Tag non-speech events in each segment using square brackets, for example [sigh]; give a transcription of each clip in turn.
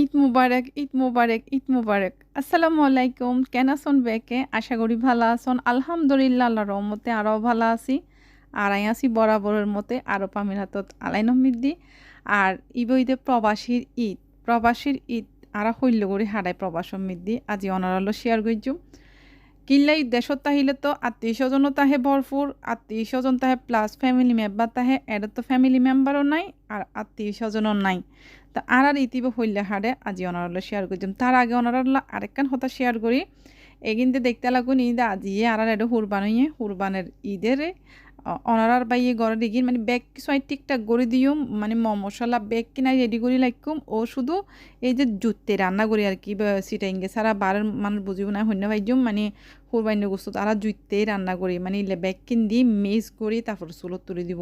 ঈদ মুবারক ঈদ মুবারক ঈদ মুবারক। আসসালামু আলাইকুম। কেন আসন বেকে? আশা করি ভালো আসন আলহামদুলিল্লাহ, আল্লাহর রহমতে আরও ভালো আছি। আর আই আছি বরাবরের মতে আরও পামির হাতত আলাইন দি আর ইবইদে প্রবাসীর ঈদ। প্রবাসীর ঈদ আর হইল করে হারাই প্রবাস মিদ্দি। আজি অনারালো শেয়ার করছুম কিল্লাই দেশত তাহিলে তো আত্মীয় স্বজনও তাহে ভরপুর আত্মীয় স্বজন তাহে প্লাস ফ্যামিলি মেম্বার তাহে এর তো ফ্যামিলি মেম্বারও নাই আর আত্মীয় স্বজনও নাই। তা আর আর ইতিব হইলে হারে আজি অনারলে শেয়ার করছিলাম তার আগে অনারল্লা আরেকখান হতা শেয়ার করি এগিনতে দেখতে লাগুন ঈদ আজিয়ে আর আর এটা হুরবান হইয়ে হুরবানের ঈদের অনারার বাইয়ে গড়ে দিগি মানে ব্যাগ কিছু ঠিকঠাক করে দিও মানে ম, মশলা ব্যাগ কিনা রেডি করি লাইকুম, ও শুধু এই যে জুতে রান্না করি আর কি সিটাইঙ্গে সারা বারের মানুষ বুঝিব না হন্য ভাইজম মানে কোরবান্য গোস্ত তারা জুইতেই রান্না করি মানে ব্যাগ কিন দি মেজ করি, তারপর চুলত তুলে দিব।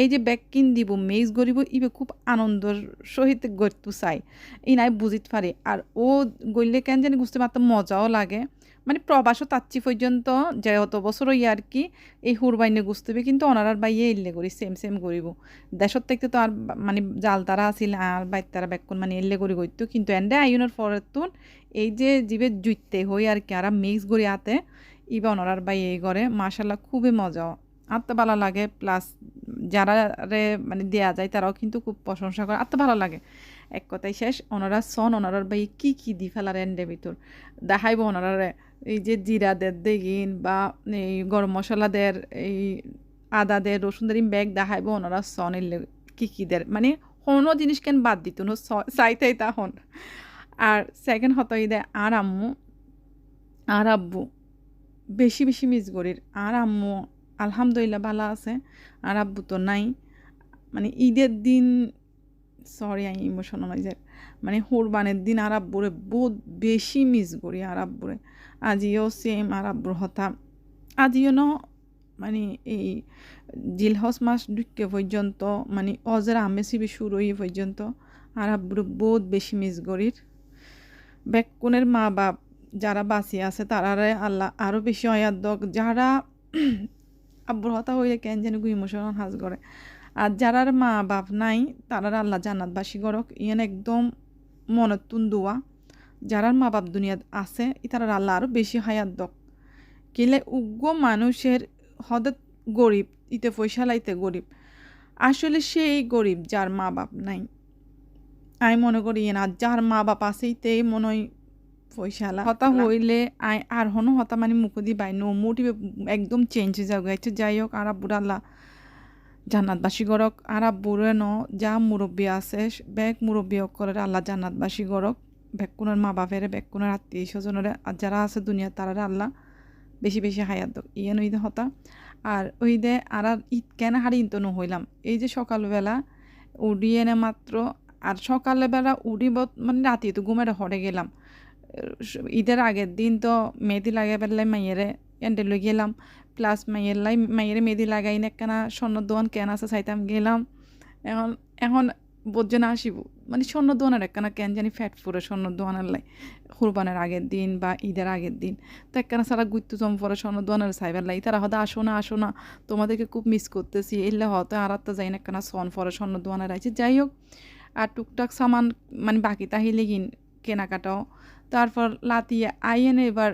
এই যে ব্যাগ কিন দিব, মেজ করিব ইবে খুব আনন্দর সহিত গড়তু চাই, ই নাই বুঝিত পারে, আর ও গইলে কেন জানি বুঝতে পারতাম মজাও লাগে মানে প্রবাসও তাচ্ছি পর্যন্ত যে অত বছর ইয়ে আর কি, এই হুরবাইনে গুস্তবে কিন্তু অনারার বাইয়ে এলে করি সেম সেম করিব। দেশত থেকে তো আর মানে জাল তারা আছিল, আর বাইর তারা বেকন মানে এলে করি গইতো কিন্তু এন্ডে আইনের পরের এই যে জীবে জুইতে হই আর কি, আর মিক্স করি আতে, ইবা অনারার বাই এই করে মাশাল্লাহ খুবই মজা আত্মা ভালো লাগে, প্লাস যারা রে মানে দেয়া যায় তারাও কিন্তু খুব প্রশংসা করে, আত্মা ভালো লাগে। এক কথাই শেষ, ওনারা সন ওনারার বাই কি কি দি ফেলার এন্ডে ভিতর। দেখাইব ওনারারে এই যে জিরা দের দেগিন বা এই গরম মশলা দের এই আদা দের রসুন দের ব্যাগ দেখাইব ওনারা সন এলে কি কি দের মানে কোনো জিনিস কেন বাদ দিত, না চাইতাই তখন। আর সেকেন্ড হতই দেয় আর আম্মু, আর আব্বু, বেশি বেশি মিস করির আর আম্মু, আলহামদুলিল্লাহ ভালো আছে, আর আব্বু তো নাই। মানে ঈদের দিন সরি আমি ইমোশনাল হয়ে যায় মানে হোরবানের দিন আর আব্বুরে বহুত বেশি মিস করি, আর আব্বুরে। আজিও সেম আর আব্বুর হতা আজিও ন মানে এই জিলহস মাস ঢুকে পর্যন্ত মানে অজের আমেসিবি শুরু হয়ে পর্যন্ত আর আব্বুরে বহুত বেশি মিস করির বেকুনের মা বাপ যারা বাঁচি আছে তারারে আল্লাহ আরও বেশি অয়াদক যারা [clears throat] আব্বুর হতা হইলে কেন যেন ইমোশনাল হাজ করে আর যারার মা বাপ নাই তারার আল্লাহ জান্নাতবাসী গরক ইয়ান একদম মনত দোয়া যারার মা বাপ দুনিয়াত আছে তারার আল্লাহ আরও বেশি হায়াত দক। কিলে উগ্র মানুষের হদত গরিব, ইতে পয়সা লাইতে গরিব। আসলে সেই গরিব যার মা বাপ নাই। আমি মনে করি না, যার মা বাপ আছে ইতেই মনে হয় পয়সালা হতা হইলে আই আর হনো হতা মানে মুখ দি বাই নো। মোটিভে একদম চেঞ্জ হয়ে যাবে। যাই হোক, আর আব্বুর আল্লাহ জান্নাতবাসী গরক আর আব্বুরে ন যা মুরব্বী আছে, বেগ মুরব্বী করে আল্লাহ জান্নাতবাসী গরক বেকুনের মা বাপের, বেকুনের আত্মীয় স্বজনের আর যারা আছে দুনিয়া তারা আল্লাহ বেশি বেশি হায়াত ইয়ে নইদে হতা। আর ওই দে আর ঈদ কেন হারি ইন্ত হইলাম। এই যে সকালবেলা উড়িয়ে নে মাত্র, আর সকালবেলা উড়িব মানে রাতি তো ঘুমের হরে গেলাম। ঈদের আগের দিন তো মেহেদি লাগাই পেলাই মাইয়েরে, এন্ডে লই গেলাম। প্লাস মাইয়ের লাই মাইয়েরে মেহেদি লাগাই না কেনা স্বর্ণ দোয়ান কেন আছে, চাইতাম গেলাম। এখন এখন বোঝে আসিব। মানে স্বর্ণ দোয়ানের একখানা কেন জানি ফ্যাট ফুরে স্বর্ণ দোয়ানের লাই। কুরবানের আগের দিন বা ঈদের আগের দিন। তো একখানা সারা গুইতু জম পরে স্বর্ণ দোয়ানের সাইবার লাই। তারা হয়তো আসো না আসো না। তোমাদেরকে খুব মিস করতেছি। এলে হয়তো আর একটা যাই না একখানা সন পরে স্বর্ণ দোয়ানের আইছে যাই হোক, আর টুকটাক সামান মানে বাকি তাহিলে কিন কেনাকাটাও। তারপর লাতিয়া আইয়েন এবার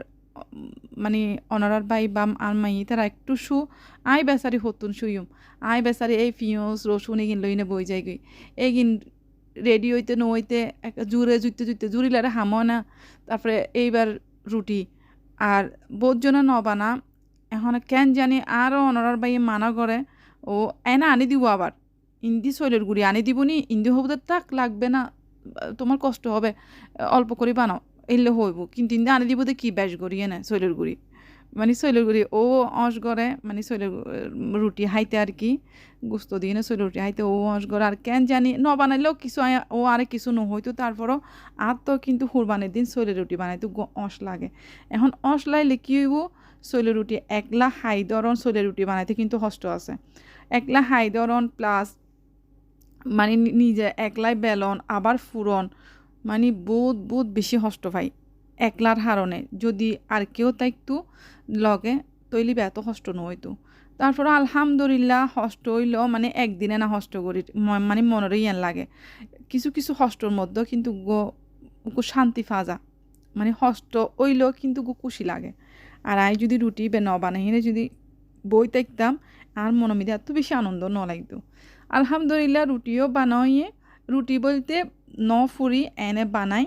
মানে অনারার বাই বাম আর মাই, তারা একটু শু, আই বেসারি হতুন শুইম আই বেসারি এই পিঁয়াজ রসুন এগিন লইনে বই যাই গই এগিন রেডি হইতে নইতে জুড়ে জুইতে জুইতে জুড়িলারে হাম না। তারপরে এইবার রুটি। আর বোধজনে নবানা, এখন কেন জানি আরও অনারার বাই মানা করে, ও এনা আনি দিব আবার। ইন্দি শৈলের গুড়ি আনি দিবনি ইন্দি হবুদের তাক লাগবে না, তোমার কষ্ট হবে, অল্প করে বানাও। এলে হইব। কিন্তু ইন্দা আনি দিব কি ব্যাস গড়িয়ে না শৈলের গুড়ি। মানে শৈলের গুড়ি, ও অঁশ গড়ে মানে শৈলের রুটি হাইতে আর কি, গুস্ত দিয়ে না শৈলের রুটি হাইতে ও অঁশ গড়ে। আর কেন জানি ন বানাইলেও কিছু ও আরে কিছু নহইতো, তারপরও আর তো কিন্তু হুরবানের দিন শৈলের রুটি বানাইতো অঁশ লাগে। এখন অঁশ লাইলে কি হইব, শৈলের রুটি একলা হাই দরন শৈলের রুটি বানাইতে কিন্তু কষ্ট আছে। একলা হাই দরন প্লাস মানে নিজে একলাই বেলন, আবার ফুরন মানে বহুত বহুত বেশি হষ্ট পাই একলার হারণে যদি আর কেউ তাইকতো লগে তৈলি এত হষ্ট নহইতো তারপর আলহামদুলিল্লাহ হষ্ট হইল মানে একদিনে না হষ্ট করি মানে মনের ইয়ান লাগে। কিছু কিছু হষ্টর মধ্যে কিন্তু গো শান্তি ফাজা মানে হস্ত ওইলেও কিন্তু গো খুশি লাগে। আর আই যদি রুটি বে ন বানাই যদি বই দেখতাম আর মনে মিদে এত বেশি আনন্দ ন লাগতো আলহামদুলিল্লাহ রুটিও বানাইয়ে রুটি বলতে ন ফুরি এনে বানাই।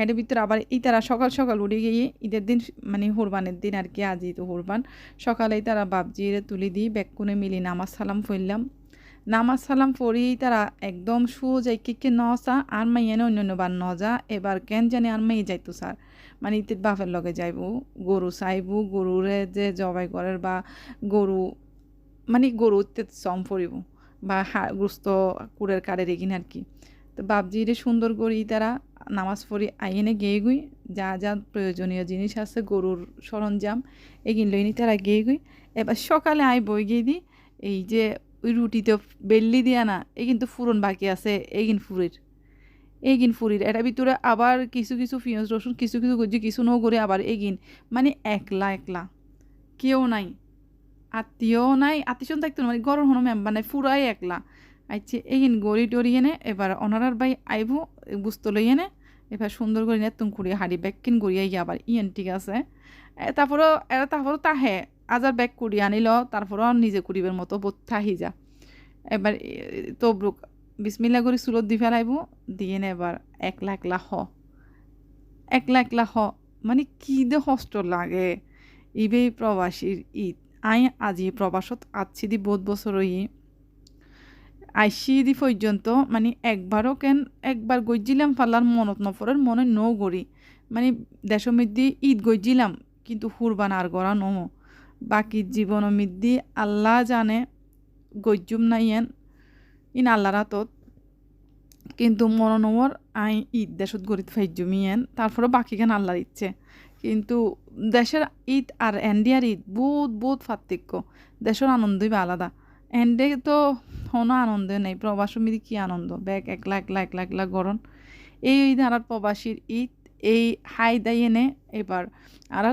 এর ভিতরে আবার এই তারা সকাল সকাল উঠে গিয়ে ঈদের দিন মানে হুরবানের দিন আর কি, আজই তো হুরবান। সকালেই তারা বাবজিরে তুলি দিই, বেকুনে মিলি নামাজ সালাম ফইলাম নামাজ সালাম পড়ি তারা একদম সোজা কে নসা আর মাইয়ানে অন্য অন্য বার নজা এবার কেন জানি আর মাই যাইতো স্যার। মানে ইতির বাপের লগে যাইব, গরু চাইব, গরুরে যে জবাই করার বা গরু মানে গরু চম পড়িব। বা হা গুস্ত কুড়ের কাড়ের এগিন আর কি। তো বাপজিরে সুন্দর করি তারা নামাজ পড়ি আইনে গেয়ে গুই, যা যা প্রয়োজনীয় জিনিস আছে, গরুর সরঞ্জাম, এগিন লইনি তারা গেয়ে গুই। এবার সকালে আই বই গিয়ে দিই এই যে ওই রুটিতে বেল্লি দিয়া না, এই কিন্তু ফুরন বাকি আছে এইগিন ফুরির। এইগিন ফুরির এটা ভিতরে আবার কিছু কিছু পিঁয়াজ, রসুন, কিছু কিছু করছি কিছু নৌ করে আবার এগিন। মানে একলা একলা, কেউ নাই। আত্মীয় নাই আত্মীয় থাকতো মানে গরম হনো মেম্বার নাই ফুরাই একলা। আইছে এগিন গড়ি টরি এনে এবার অনারার বাই আইব বুঝতে লই এনে এবার সুন্দর করে নে তুম কুড়িয়ে হাড়ি ব্যাগকিন গড়িয়ে গিয়ে আবার ইয়েন ঠিক আছে। তারপরও এরা তারপরও তাহে আজার ব্যাগ কুড়িয়ে আনিল, তারপরও নিজে কুড়িবের মতো বোধ থাহি যা। এবার তবরুক বিসমিল্লা করে চুলত দি ফেলাইব দিয়ে নে এবার একলা একলা হ। একলা একলা হ। মানে কি দে কষ্ট লাগে। ইবে প্রবাসীর ঈদ। আই আজি প্রবাসত আছি দি বহুত বছর ই আইসি দি পর্যন্ত মানে একবারও কেন একবার গইজিলাম ফাল্লার মনত নফরের মনে ন গড়ি মানে মধ্যে ঈদ গইজিলাম কিন্তু হুরবান আর গড়া নমো বাকি জীবন মিদ্দি আল্লাহ জানে গজ্জুম নাইয়েন ইন আল্লাহ রাতত কিন্তু মনোনমর আই ঈদ দেশত গরিত ফাইজুমিয়েন তারপরে বাকি কেন আল্লাহর ইচ্ছে কিন্তু দেশের ঈদ আর এন্ডিয়ার ঈদ বহুত বহুত পার্থক্য। দেশের আনন্দই বা আলাদা। এন্ডে তো কোনো আনন্দ নেই। প্রবাস মিদি কি আনন্দ? ব্যাগ একলা একলা একলা একলা গরম এই ঈদ আর প্রবাসীর ঈদ, এই হাই দাই এনে এবার আর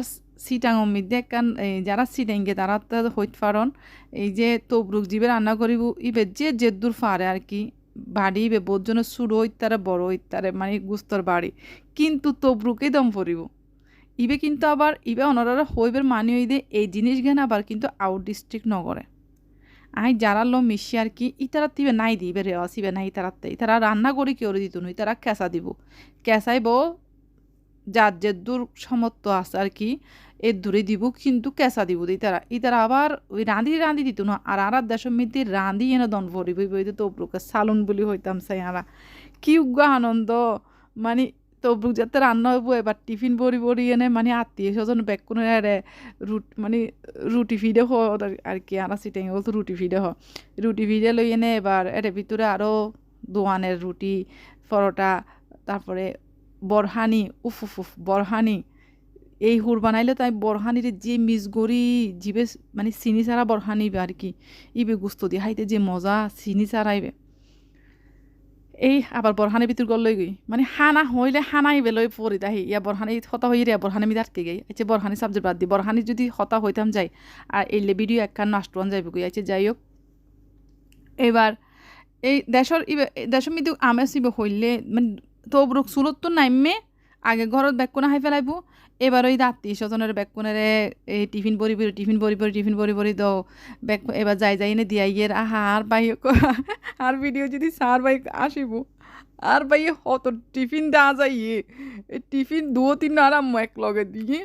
সিটাং মধ্যে একখান যারা সিটাইঙ্গে তারা তো হইত পারন। এই যে তবরুক জীবে রান্না করিব, ইবে যে জেদ্দুর ফারে আর কি। বাড়ি ইবে বোধজনে সুরো ইত্যারে বড় ইত্যারে মানে গুস্তর বাড়ি। কিন্তু তবরুকেই দম পড়িব ইবে কিন্তু আবার, ইবে অনারা হইবের মানি দে এই জিনিস জ্ঞান আবার কিন্তু আউট ডিস্ট্রিক্ট নগরে। আই যারা লো মিশি আর কি, ইতারা তিবে নাই দিবে রেওয়া সিবে নাই ইতারাতে ইতারা রান্না করি কেউ দিত নু ইতারা কেঁচা দিব। কেঁচাইব যার যে দূর সমর্থ আছে আর কি এ দূরে দিব, কিন্তু কেঁচা দিব দিই তারা ই তারা আবার ওই রাঁধি রাঁধি দিত না আর আর দেশের মধ্যে রাঁধি এনে দন ভরিব বইতে তবরুকে সালুন বলি হইতাম সাই আরা। কি উগ্র আনন্দ মানে তবরুক যাতে রান্না হইব এবার টিফিন বড়ি বড়ি এনে মানে আত্মীয় স্বজন ব্যাগ কোনো রুট মানে রুটি ফিডে হ আর কি আর সিটাই বলতো রুটি ফিডে হ। রুটি ফিডে লই এনে এবার এর ভিতরে আরও দোয়ানের রুটি পরোটা তারপরে বরহানি উফ উফ উফ বরহানি এই হুর বানাইলে তাই বরহানির যে মিসগরি জিবে মানে চিনি ছাড়া বরহানিবে আর কি। ইবে গুস্ত দিয়ে হাইতে যে মজা চিনি ছাড়াইবে এই আবার বরহানি ভিতর গল গই মানে হানা হইলে হানাইবে লই পরি তাহি ইয়া বরহানি হতা হই রে বরহানি মিদার কে গই আচ্ছা বরহানি সাবজেক্ট বাদ দি বরহানি যদি হতা হইতাম যাই আর এলে ভিডিও একখান নষ্ট যাইবে গই আচ্ছা যাই হোক এবার এই দেশর দেশর মধ্যে আমেজ ইবে হইলে মানে তো তবরুক চুলত তো নাইমে, আগে ঘৰত বেগকোনা খাই পেলাইব। এবার ওই আত্মীয় স্বজনের বেগকোনেরে এই টিফিন বরি বরি টিফিন বরি বরি টিফিন বরি বরি দাও। বেগ এবার যাই যাই এনে দিয়া ইয়ের আহা আর বাই আর ভিডিও যদি সার বাই আসিব, আর বাই হত টিফিন দেওয়া যায় ইয়ে টিফিন দুও তিন আরাম এক লগে দিয়ে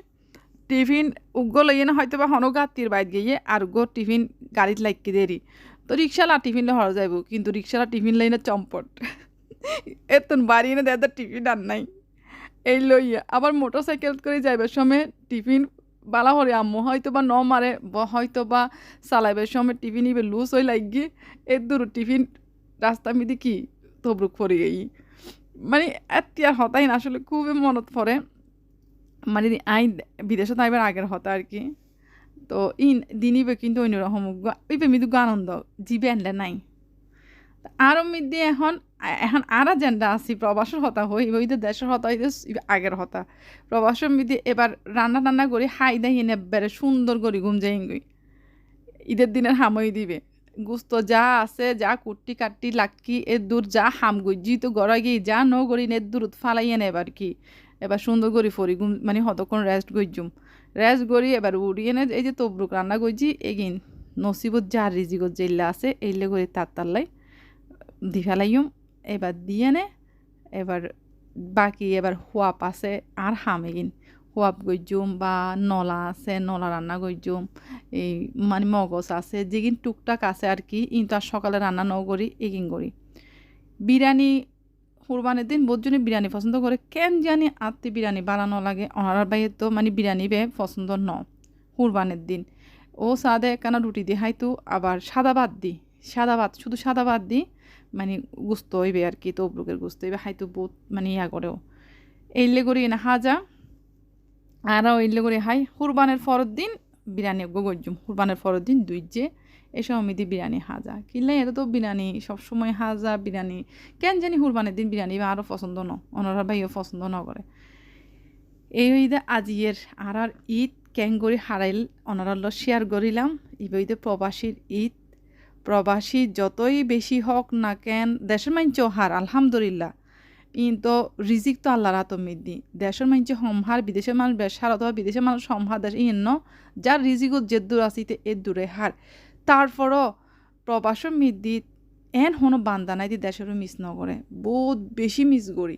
টিফিন উগ্র লইয়ে না হয়তো বা হনক আত্মীয় বাইর গিয়ে আর উগ্র টিফিন গাড়িত লাগকে দেরি। তো রিক্সালা টিফিন হর যাইব, কিন্তু রিক্সালা টিফিন লাইনে চম্পট। এতন বাড়ি এনে দেয় টিফিন আর নাই। এই লইয়া আবার মোটর সাইকেল করে যাইবার সময় টিফিন বালা হরে আম্মু হয়তো বা ন মারে হয়তো বা চালাইবার সময় টিফিন ইবে লুজ হয়ে লাগি, এর দূর টিফিন রাস্তা মিদি কি তবরুক পরে গেই। মানে এতিয়ার হতাই না, আসলে খুবই মনত পড়ে। মানে আই বিদেশত আইবার আগের হতা আর কি। তো ইন দিনিবে কিন্তু অন্যরকম ইবে মৃদু আনন্দ, জিবে আনলে নাই। আরও মধ্যে এখন এখন আরা জেন্ডা আছি, প্রবাসের হতা হই ওইদের দেশের হতা হইতে আগের হতা। প্রবাসের মধ্যে এবার রান্না টান্না করি, হাই দেয় এনে বেড়ে সুন্দর করি ঘুম যাই ঈদের দিনের হামই দিবে। গুস্ত যা আছে, যা কুট্টি কাট্টি, লাক্কি এ দূর যা হাম গজ্জি তো গড়া গিয়ে যা ন গড়ি নে দূর ফালাই এনে এবার কি। এবার সুন্দর করে ফরি গুম মানে হতক্ষণ রেস্ট গজ্জুম রেস্ট গড়ি এবার উড়ি এনে এই যে তবরুক রান্না গজ্জি এগিন নসিবত যা রিজিগত যেইলা আছে এইলে করে তার তাল্লাই দি ফেলাইম এবার দিয়ে নে, এবার বাকি এবার হোয়াপ আছে আর হাম এগিন হোয়াপ গজ্জুম বা নলা আছে, নলা রান্না গজ্জুম এই মানে মগজ আছে, যেগিন টুকটাক আছে আর কি ইন্তু আর সকালে রান্না ন করি, এগিন করি। বিরিয়ানি, কুরবানির দিন বহুতজনে বিরিয়ানি পছন্দ করে, কেন জানি আত্মি বিরিয়ানি বানানো লাগে ওনার বাইরে তো মানে বিরিয়ানি বে পছন্দ ন কুরবানির দিন। ও সাদে একখানা রুটি দিয়ে হাইতো আবার সাদা ভাত দি। সাদা ভাত, শুধু সাদা ভাত দিই মানে গুস্ত হইবে আর কি তবরুকের গুস্ত হইবে, হাইতো বহুত মানে ইয়া করেও এইলে করি না, হাজা, আর এইলে করে হাই, কুরবানের ফরত দিন, বিরিয়ানি গজ্জুম কুরবানের ফরত দিন, দুই যে এসব মিদি বিরিয়ানি, হাজা। কিনলে এটা তো বিরিয়ানি, সবসময় হাজা বিরিয়ানি, কেন জানি কুরবানের দিন বিরিয়ানি আরও পছন্দ ন ওনারা ভাইও পছন্দ ন করে। এই ঈদে আজিয়ের আর আর ঈদ করে হারাইল ওনারা শেয়ার করিলাম ইবইদে প্রবাসীর ঈদ প্রবাসী যতই বেশি হোক না কেন, দেশের মাঞ্চ হার, আলহামদুলিল্লাহ। কিন্তু রিজিক তো আল্লাহর আতমিদি দেশের মানুষ সম্হার বিদেশের মানুষ বেসার অথবা বিদেশের মানুষ সম্হার দেশ ইন যার রিজিকত যে দূর আসিতে এর দূরে হার। তারপরও প্রবাসর মিদি এন হনো বান্দা নাই দেশেরও মিস নকরে বহুত বেশি মিস করি।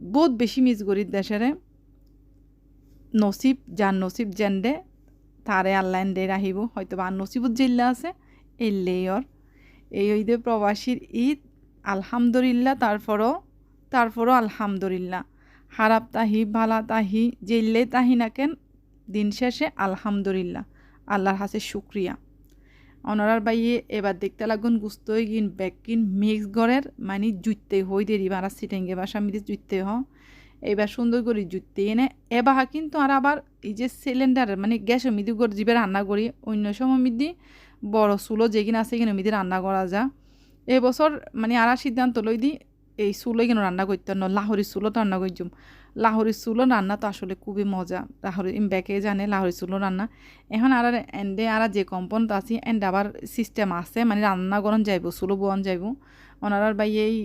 বহুত বেশি মিস করি দেশেরে নসিব, যার নসিব জেন্ডে তারে আল্লাহ দে আহিব হয়তো বা নসিবত জিল্লা আছে। এল্লেয়র এই ঈদে প্রবাসীর ঈদ, আলহামদুলিল্লাহ, তারপরও তারপরও আলহামদুলিল্লাহ। হারাপ তাহি, ভালা তাহি জেললে তাহি না কেন, দিন শেষে আলহামদুলিল্লাহ, আল্লাহর হাসে শুক্রিয়া। অনারার বাইয়ে এবার দেখতে লাগুন গুস্তই গিন বেকিন মিক্স গড়ের মানে জুইতে হই দেরি বারা সিটেঙ্গে বা স্বামীতে জুইতে হ। এবার সুন্দর করে জুইতে এনে এবার কিন্তু আর আবার এই যে সিলিন্ডার মানে গ্যাসের মিদি করে জিবে রান্না করি, অন্য সময় মিদি বড় চুলো যেগিন আছে কিনা মিদি রান্না করা যা। এবছর মানে আর সিদ্ধান্ত লই দি, এই চুলো কেন রান্না করতে ন লাহরি চুলো রান্না করছুম লাহরি চুলো রান্না তো আসলে খুবই মজা। লাহরি ব্যাকে জানে লাহরি চুলো রান্না। এখন আর এন্ডে আর যে কম্পন আছে, এন্ড আবার সিস্টেম আছে মানে রান্না গরম যাইব, চুলো বোয়ান যাইব। ওনার বাই এই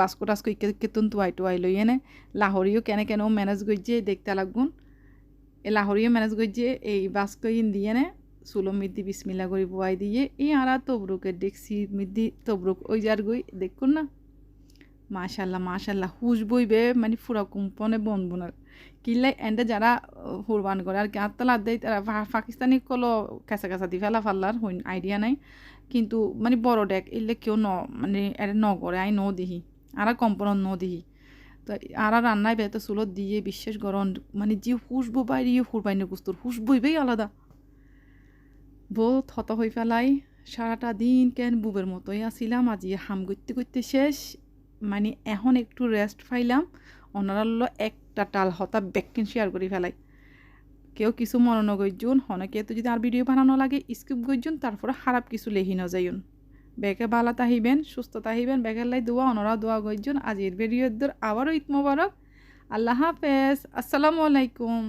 বাস্কো টাস্কো ইকে কেতুন তুয়াই টুয়াই লই এনে লাহরিও কেনে কেন ম্যানেজ করছে দেখতে লাগুন এই লাহরিও ম্যানেজ করছে এই বাস্কো ইন দিয়ে নে চুলো মিদি বিসমিল্লা করে বুয়াই দিয়ে, এই আরা তবরুকের দেখছি মিদি তবরুক, ওই যার গই, দেখুন না? মাশাল্লাহ মাশাল্লাহ, হুশ বইবে মানে ফুরা কুম্পনে বন বোনার কিনলে এন্ডে যারা হুরবান করে, আর কি আত্মালা দেয় তারা পাকিস্তানি কলো কাঁচা কাঁচা দি ফেলা ফাল্লার, হইন আইডিয়া নাই। কিন্তু মানে বড় ডেক এলে কেউ ন মানে এটা ন করে, আই ন দিহি, আর কম্পন ন দিহি। তো আর রান্নায় বেতে চুলত দিয়ে বিশ্বাস গরম মানে যে হুসবো বাইরে হুরবাইনে গুস্তর হুস বইবেই আলাদা। বহুত হত হয়ে ফেলাই, সারাটা দিন কেন বুবের মতোই আসিলাম, আজি হাম করতে করতে শেষ। মানে এখন একটু রেস্ট পাইলাম ওনারা একটা টাল হতা ব্যাকিন শেয়ার করে ফেলাই। কেউ কিছু মনে নগৈজুন হনকে তো যদি আর ভিডিও বানানো লাগে স্কিপ গইজুন তারপরে খারাপ কিছু লেহি নজাইন বেগে বালা তাহিবেন সুস্থ তাহিবেন বেগের লাই দোয়া ওনারা দোয়া গইজুন আজির ভিডিওর দর আবারও ঈদ মোবারক। আল্লাহ হাফেজ, আসসালামু আলাইকুম।